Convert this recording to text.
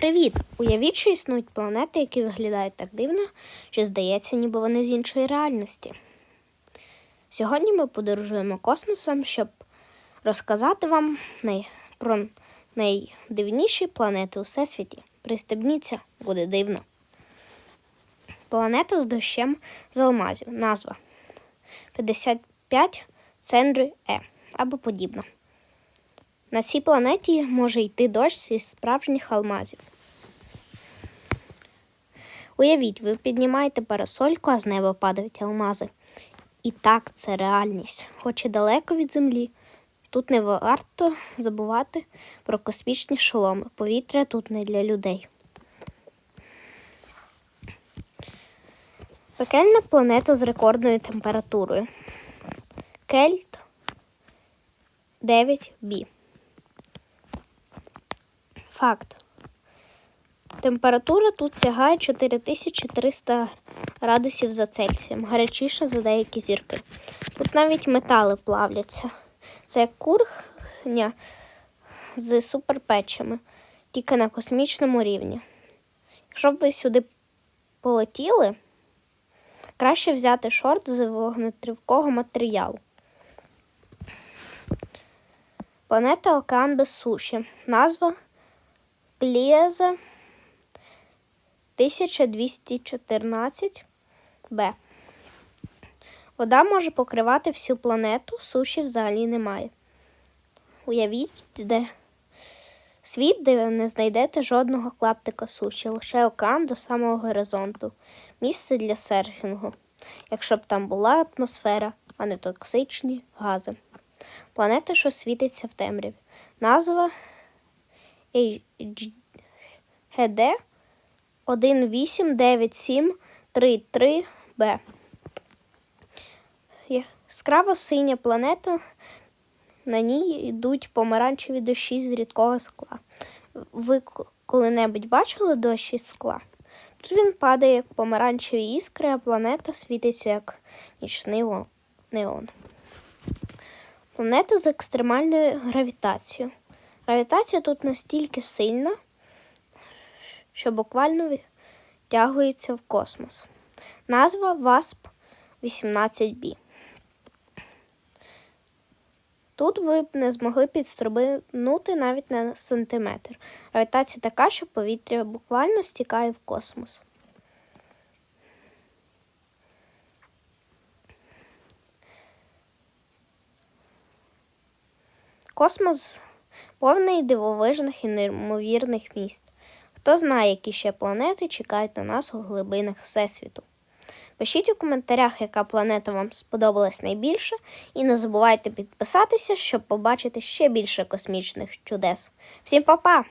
Привіт! Уявіть, що існують планети, які виглядають так дивно, що здається, ніби вони з іншої реальності. Сьогодні ми подорожуємо космосом, щоб розказати вам про найдивніші планети у всесвіті. Пристебніться, буде дивно. Планета з дощем з алмазів. Назва 55 Цендрі Е або подібна. На цій планеті може йти дощ зі справжніх алмазів. Уявіть, ви піднімаєте парасольку, а з неба падають алмази. І так, це реальність. Хоч і далеко від землі. Тут не варто забувати про космічні шоломи. Повітря тут не для людей. Пекельна планета з рекордною температурою. Кельт 9b. Факт. Температура тут сягає 4300 градусів за Цельсієм, гарячіша за деякі зірки. Тут навіть метали плавляться. Це як кургня з суперпечами, тільки на космічному рівні. Якщо б ви сюди полетіли, краще взяти шорт з вогнетривкого матеріалу. Планета Океан без суші. Назва Плієзе 1214 Б. Вода може покривати всю планету, суші взагалі немає. Уявіть, де світ, де ви не знайдете жодного клаптика суші, лише океан до самого горизонту. Місце для серфінгу, якщо б там була атмосфера, а не токсичні гази. Планета, що світиться в темряві. Назва ГД 189733Б. Яскраво синя планета. На ній йдуть помаранчеві дощі з рідкого скла. Ви коли-небудь бачили дощ із скла? Тут він падає як помаранчеві іскри, а планета світиться як нічний неон. Планета з екстремальною гравітацією. Гравітація тут настільки сильна, що буквально втягується в космос. Назва ВАСП 18b. Тут ви б не змогли підстрибнути навіть на сантиметр. Гравітація така, що повітря буквально стікає в космос. Космос повний дивовижних і неймовірних міст. Хто знає, які ще планети чекають на нас у глибинах Всесвіту. Пишіть у коментарях, яка планета вам сподобалась найбільше, і не забувайте підписатися, щоб побачити ще більше космічних чудес. Всім па-па!